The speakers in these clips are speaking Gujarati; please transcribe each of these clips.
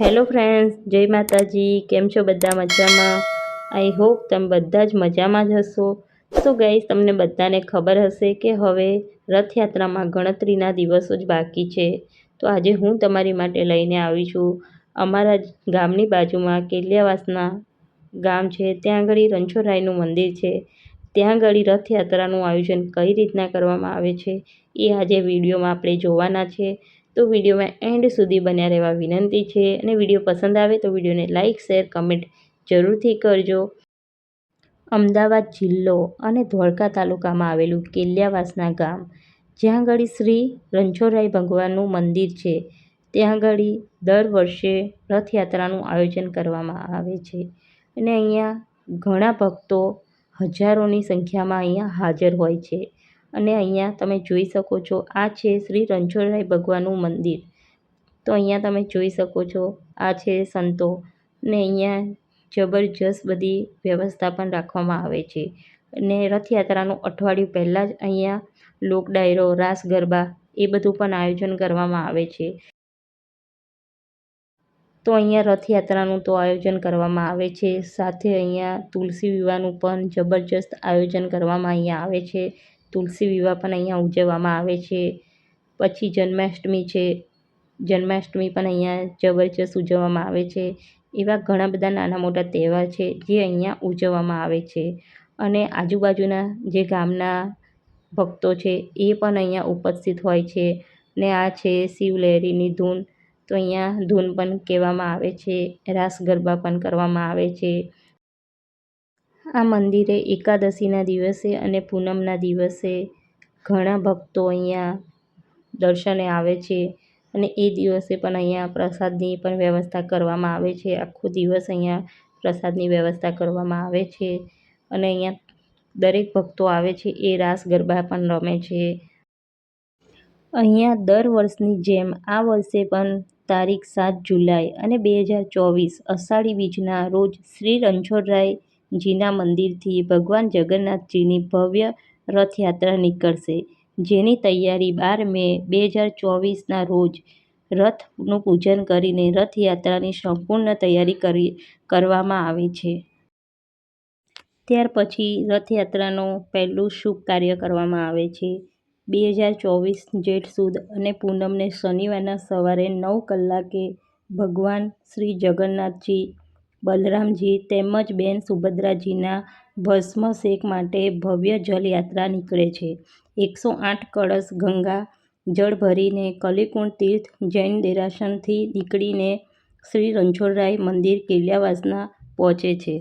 હેલો ફ્રેન્ડ્સ જય માતાજી. કેમ છો બધા મજામાં? આઈ હોપ તમે બધા જ મજામાં જ હશો. સો ગાઈસ તમને બધાને ખબર હશે કે હવે રથયાત્રામાં ગણતરીના દિવસો જ બાકી છે. તો આજે હું તમારી માટે લઈને આવી છું. અમારા ગામની બાજુમાં કેલિયાવાસના ગામ છે. ત્યાં આગળ રણછોડરાયનું મંદિર છે. ત્યાં આગળ રથયાત્રાનું આયોજન કઈ રીતના કરવામાં આવે છે એ આજે વિડીયોમાં આપણે જોવાના છે. તો વિડીયોમાં એન્ડ સુધી બન્યા રહેવા વિનંતી છે અને વીડિયો પસંદ આવે તો વિડીયોને લાઇક, શેર, કમેન્ટ જરૂરથી કરજો. અમદાવાદ જિલ્લો અને ધોળકા તાલુકામાં આવેલું કેલિયાવાસના ગામ, જ્યાં આગળ શ્રી રણછોડરાય ભગવાનનું મંદિર છે, ત્યાં આગળ દર વર્ષે રથયાત્રાનું આયોજન કરવામાં આવે છે અને અહીંયા ઘણા ભક્તો હજારોની સંખ્યામાં અહીંયા હાજર હોય છે. અને અહીંયા તમે જોઈ શકો છો, આ છે શ્રી રણછોડરાય ભગવાનનું મંદિર. તો અહીંયા તમે જોઈ શકો છો, આ છે સંતો ને અહીંયા જબરજસ્ત બધી વ્યવસ્થા પણ રાખવામાં આવે છે. અને રથયાત્રાનું અઠવાડિયું પહેલાં જ અહીંયા લોક ડાયરો, રાસ ગરબા એ બધું પણ આયોજન કરવામાં આવે છે. તો અહીંયા રથયાત્રાનું તો આયોજન કરવામાં આવે છે, સાથે અહીંયા તુલસી વિવાહનું પણ જબરજસ્ત આયોજન કરવામાં અહીંયા આવે છે. તુલસી વિવાહ પણ અહીંયા ઉજવવામાં આવે છે. પછી જન્માષ્ટમી છે. જન્માષ્ટમી પણ અહીંયા જબરજસ્ત ઉજવવામાં આવે છે. એવા ઘણા બધા નાના મોટા તહેવાર છે જે અહીંયા ઉજવવામાં આવે છે. અને આજુબાજુના જે ગામના ભક્તો છે એ પણ અહીંયા ઉપસ્થિત હોય છે. ને આ છે શિવલહેરીની ધૂન. તો અહીંયા ધૂન પણ કહેવામાં આવે છે. રાસ ગરબા પણ કરવામાં આવે છે. આ મંદિરે એકાદશીના દિવસે અને પૂનમના દિવસે ઘણા ભક્તો અહીંયા દર્શને આવે છે અને એ દિવસે પણ અહીંયા પ્રસાદની પણ વ્યવસ્થા કરવામાં આવે છે. આખો દિવસ અહીંયા પ્રસાદની વ્યવસ્થા કરવામાં આવે છે અને અહીંયા દરેક ભક્તો આવે છે. એ રાસ ગરબા પણ રમે છે. અહીંયા દર વર્ષની જેમ આ વર્ષે પણ તારીખ સાત જુલાઈ અને બે હજાર ચોવીસ અષાઢી બીજના રોજ શ્રી રણછોડરાયજીના મંદિરથી ભગવાન જગન્નાથજીની ભવ્ય રથયાત્રા નીકળશે, જેની તૈયારી બાર મે બે હજાર ચોવીસના રોજ રથનું પૂજન કરીને રથયાત્રાની સંપૂર્ણ તૈયારી કરી, કરવામાં આવે છે. ત્યાર પછી રથયાત્રાનું પહેલું શુભ કાર્ય કરવામાં આવે છે. બે હજાર ચોવીસ જેઠ સુદ અને પૂનમને શનિવારના સવારે નવ કલાકે ભગવાન શ્રી જગન્નાથજી બલરામજી તેમજ બેન સુભદ્રાજીના ભસ્મશેક માટે ભવ્ય જલયાત્રા નીકળે છે. એકસો આઠ કળશ ગંગા જળ ભરીને કલિકુંડ તીર્થ જૈન દેરાસનથી નીકળીને શ્રી રણછોડરાય મંદિર કિલ્યાવાસના પહોંચે છે.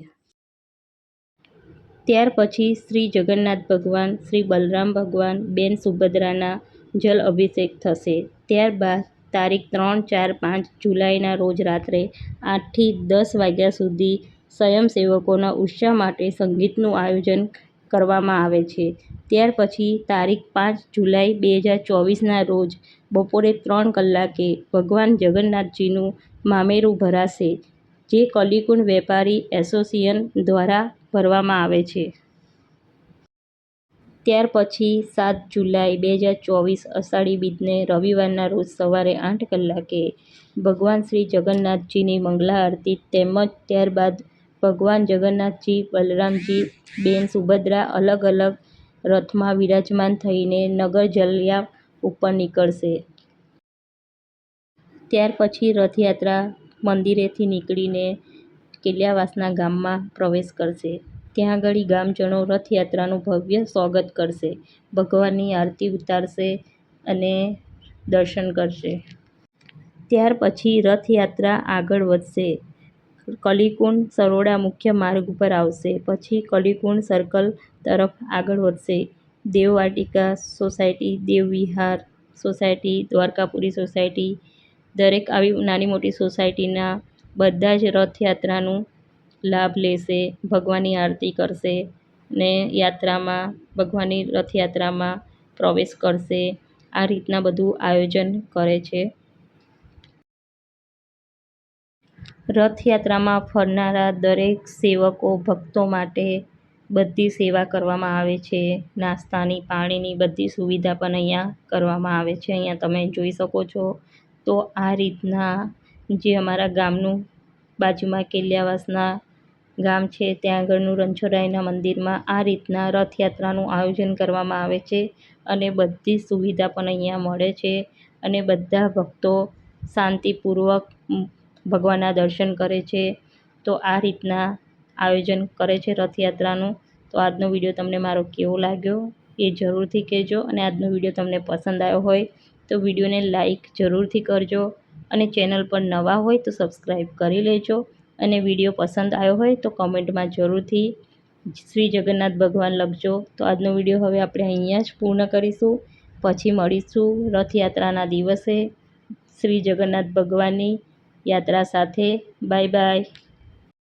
ત્યાર પછી શ્રી જગન્નાથ ભગવાન, શ્રી બલરામ ભગવાન, બેન સુભદ્રાના જલ અભિષેક થશે. ત્યારબાદ તારીખ ત્રણ ચાર પાંચ જુલાઈના રોજ રાત્રે આઠથી દસ વાગ્યા સુધી સ્વયંસેવકોના ઉત્સાહ માટે સંગીતનું આયોજન કરવામાં આવે છે. ત્યાર પછી તારીખ પાંચ જુલાઈ બે હજાર ચોવીસના રોજ બપોરે ત્રણ કલાકે ભગવાન જગન્નાથજીનું મામેરું ભરાશે, જે કલિકુંડ વેપારી એસોસિએશન દ્વારા ભરવામાં આવે છે. ત્યાર પછી સાત જુલાઈ બે હજાર ચોવીસ અષાઢી બીજને રવિવારના રોજ સવારે આઠ કલાકે ભગવાન શ્રી જગન્નાથજીની મંગલા આરતી તેમજ ત્યારબાદ ભગવાન જગન્નાથજી, બલરામજી, બેન સુભદ્રા અલગ અલગ રથમાં વિરાજમાન થઈને નગર જલિયા ઉપર નીકળશે. ત્યાર પછી રથયાત્રા મંદિરેથી નીકળીને કેલિયાવાસના ગામમાં પ્રવેશ કરશે. ત્યાં આગળ ગામજનો રથયાત્રાનું ભવ્ય સ્વાગત કરશે. ભગવાનની આરતી ઉતારશે અને દર્શન કરશે. ત્યાર પછી રથયાત્રા આગળ વધશે. કલીકુંડ સરોડા મુખ્ય માર્ગ ઉપર આવશે. પછી કલિકુંડ સર્કલ તરફ આગળ વધશે. Devvatika society Dev Vihar society, Dwarkapuri society, દરેક આવી નાની મોટી સોસાયટીના બધા જ રથયાત્રાનું લાભ લેશે, ભગવાનની આરતી કરશે ને યાત્રામાં, ભગવાનની રથયાત્રામાં પ્રવેશ કરશે. આ રીતના બધું આયોજન કરે છે. રથયાત્રામાં ફરનારા દરેક સેવકો ભક્તો માટે બધી સેવા કરવામાં આવે છે. નાસ્તાની, પાણીની બધી સુવિધા પણ અહીંયા કરવામાં આવે છે. અહીંયા તમે જોઈ શકો છો. તો આ રીતના જે અમારા ગામનું બાજુમાં કેલ્યાવાસના ગામ છે, ત્યાં આગળનું રણછોડરાયના મંદિરમાં આ રીતના રથયાત્રાનું આયોજન કરવામાં આવે છે અને બધી સુવિધા પણ અહીંયા મળે છે અને બધા ભક્તો શાંતિપૂર્વક ભગવાનના દર્શન કરે છે. તો આ રીતના આયોજન કરે છે રથયાત્રાનું. તો આજનો વીડિયો તમને મારો કેવો લાગ્યો એ જરૂરથી કહેજો અને આજનો વીડિયો તમને પસંદ આવ્યો હોય તો વિડીયોને લાઈક જરૂરથી કરજો અને ચેનલ પર નવા હોય તો સબસ્ક્રાઈબ કરી લેજો. અને વીડિયો પસંદ આવ્યો હોય તો કમેન્ટમાં જરૂરથી શ્રી જગન્નાથ ભગવાન લખજો. તો આજનો વીડિયો હવે આપણે અહીંયા જ પૂર્ણ કરીશું. પછી મળીશું રથયાત્રાના દિવસે. શ્રી જગન્નાથ ભગવાનની યાત્રા સાથે. Bye bye.